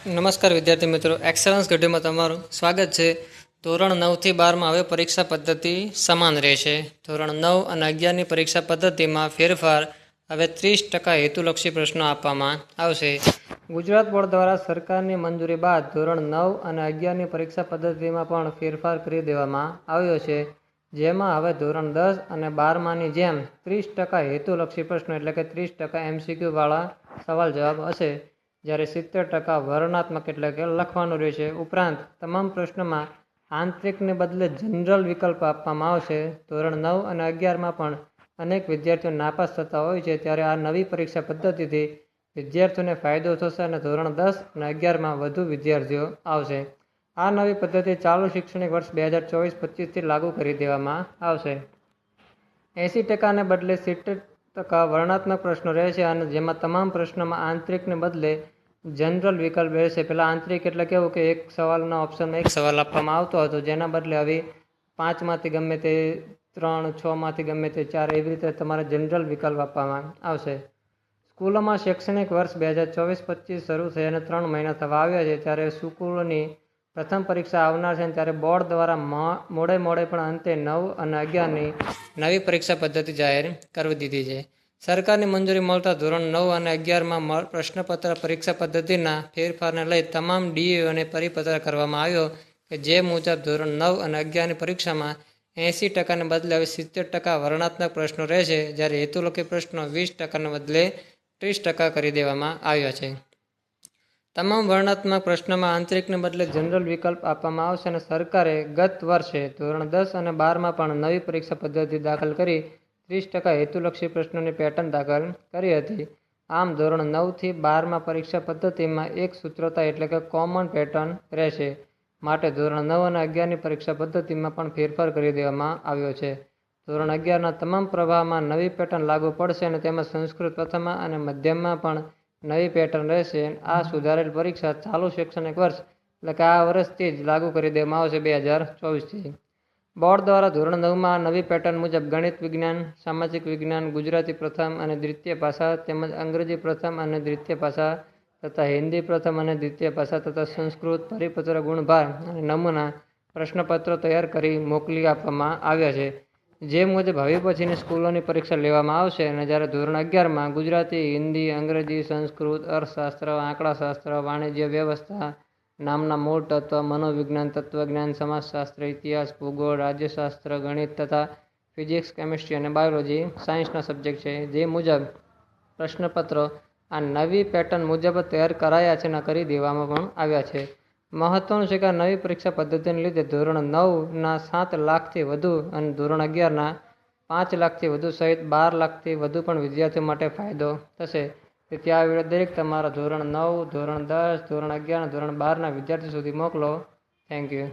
નમસ્કાર વિદ્યાર્થી મિત્રો. એક્સલન્સ ઘડીમાં તમારું સ્વાગત છે. ધોરણ નવથી બારમાં હવે પરીક્ષા પદ્ધતિ સમાન રહેશે. ધોરણ નવ અને અગિયારની પરીક્ષા પદ્ધતિમાં ફેરફાર હવે ત્રીસ ટકા હેતુલક્ષી પ્રશ્નો આપવામાં આવશે. ગુજરાત બોર્ડ દ્વારા સરકારની મંજૂરી બાદ ધોરણ નવ અને અગિયારની પરીક્ષા પદ્ધતિમાં પણ ફેરફાર કરી દેવામાં આવ્યો છે. જેમાં હવે ધોરણ દસ અને બારમાંની જેમ ત્રીસ ટકા હેતુલક્ષી પ્રશ્નો એટલે કે ત્રીસ ટકા એમસીક્યુવાળા સવાલ જવાબ હશે. જ્યારે સિત્તેર ટકા વર્ણનાત્મક એટલે કે લખવાનું રહેશે ઉપરાંત, તમામ પ્રશ્નોમાં આંતરિકને બદલે જનરલ વિકલ્પ આપવામાં આવશે. ધોરણ નવ અને અગિયારમાં પણ અનેક વિદ્યાર્થીઓ નાપાસ થતા હોય છે. ત્યારે આ નવી પરીક્ષા પદ્ધતિથી વિદ્યાર્થીઓને ફાયદો થશે અને ધોરણ દસ અને અગિયારમાં વધુ વિદ્યાર્થીઓ આવશે. આ નવી પદ્ધતિ ચાલુ શૈક્ષણિક વર્ષ બે હજાર ચોવીસ પચીસથી લાગુ કરી દેવામાં આવશે. એંસી ટકાને બદલે સિત્તેર ટકા વર્ણાત્મક પ્રશ્નો રહેશે અને જેમાં તમામ પ્રશ્નોમાં આંતરિકને બદલે જનરલ વિકલ્પ રહેશે પહેલાં આંતરિક એટલે કેવું કે એક સવાલના ઓપ્શનમાં એક સવાલ આપવામાં આવતો હતો. જેના બદલે હવે પાંચમાંથી ગમે તે ત્રણ, છમાંથી ગમે તે ચાર એવી રીતે તમારે જનરલ વિકલ્પ આપવામાં આવશે. સ્કૂલોમાં શૈક્ષણિક વર્ષ બે હજાર ચોવીસ પચીસ શરૂ થઈ અને ત્રણ મહિના થવા આવ્યા છે. ત્યારે સ્કૂલોની પ્રથમ પરીક્ષા આવનાર છે ત્યારે બોર્ડ દ્વારા મોડે મોડે પણ અંતે નવ અને અગિયારની નવી પરીક્ષા પદ્ધતિ જાહેર કરી દીધી છે. સરકારની મંજૂરી મળતા ધોરણ નવ અને અગિયારમાં પ્રશ્નપત્ર પરીક્ષા પદ્ધતિના ફેરફારને લઈ તમામ ડીઈઓને પરિપત્ર કરવામાં આવ્યો કે જે મુજબ ધોરણ નવ અને અગિયારની પરીક્ષામાં એંસી ટકાને બદલે હવે સિત્તેર ટકા વર્ણાત્મક પ્રશ્નો રહેશે, જ્યારે હેતુલક્ષી પ્રશ્નો વીસ ટકાને બદલે ત્રીસ ટકા કરી દેવામાં આવ્યા છે. તમામ વર્ણાત્મક પ્રશ્નોમાં આંતરિકને બદલે જનરલ વિકલ્પ આપવામાં આવશે અને સરકારે ગત વર્ષે ધોરણ દસ અને બારમાં પણ નવી પરીક્ષા પદ્ધતિ દાખલ કરી ત્રીસ ટકા હેતુલક્ષી પ્રશ્નોની પેટર્ન દાખલ કરી હતી. આમ ધોરણ નવથી બારમાં પરીક્ષા પદ્ધતિમાં એક સૂત્રતા એટલે કે કોમન પેટર્ન રહેશે. માટે ધોરણ નવ અને અગિયારની પરીક્ષા પદ્ધતિમાં પણ ફેરફાર કરી દેવામાં આવ્યો છે. ધોરણ અગિયારના તમામ પ્રવાહમાં નવી પેટર્ન લાગુ પડશે અને તેમાં સંસ્કૃત પ્રથમમાં અને મધ્યમમાં પણ નવી પેટર્ન રહેશે આ સુધારેલ પરીક્ષા ચાલુ શૈક્ષણિક વર્ષ, એટલે કે આ વર્ષથી જ લાગુ કરી દેવામાં આવશે બે હજાર ચોવીસથી. બોર્ડ દ્વારા ધોરણ નવમાં નવી પેટર્ન મુજબ ગણિત વિજ્ઞાન, સામાજિક વિજ્ઞાન, ગુજરાતી પ્રથમ અને દ્વિતીય ભાષા તેમજ અંગ્રેજી પ્રથમ અને દ્વિતીય ભાષા તથા હિન્દી પ્રથમ અને દ્વિતીય ભાષા તથા સંસ્કૃત પરિપત્ર ગુણભાર અને નમૂના પ્રશ્નપત્રો તૈયાર કરી મોકલી આપવામાં આવ્યા છે. જે મુજબ હવે પછીની સ્કૂલોની પરીક્ષા લેવામાં આવશે અને જ્યારે ધોરણ અગિયારમાં ગુજરાતી, હિન્દી, અંગ્રેજી, સંસ્કૃત, અર્થશાસ્ત્ર, આંકડાશાસ્ત્ર, વાણિજ્ય વ્યવસ્થા નામના મૂળ તત્વ, મનોવિજ્ઞાન, તત્વજ્ઞાન, સમાજશાસ્ત્ર, ઇતિહાસ, ભૂગોળ, રાજ્યશાસ્ત્ર, ગણિત તથા ફિઝિક્સ, કેમિસ્ટ્રી અને બાયોલોજી સાયન્સના સબ્જેક્ટ છે. જે મુજબ પ્રશ્નપત્રો આ નવી પેટર્ન મુજબ તૈયાર કરાયા છે અને કરી દેવામાં પણ આવ્યા છે. મહત્વનું છે કે નવી પરીક્ષા પદ્ધતિને લીધે ધોરણ નવના સાત લાખથી વધુ અને ધોરણ અગિયારના પાંચ લાખથી વધુ સહિત બાર લાખથી વધુ પણ વિદ્યાર્થીઓ માટે ફાયદો થશે. તેથી આ વીડિયો દરેક તમારા ધોરણ નવ, ધોરણ દસ, ધોરણ અગિયાર ધોરણ બારના વિદ્યાર્થી સુધી મોકલો. Thank you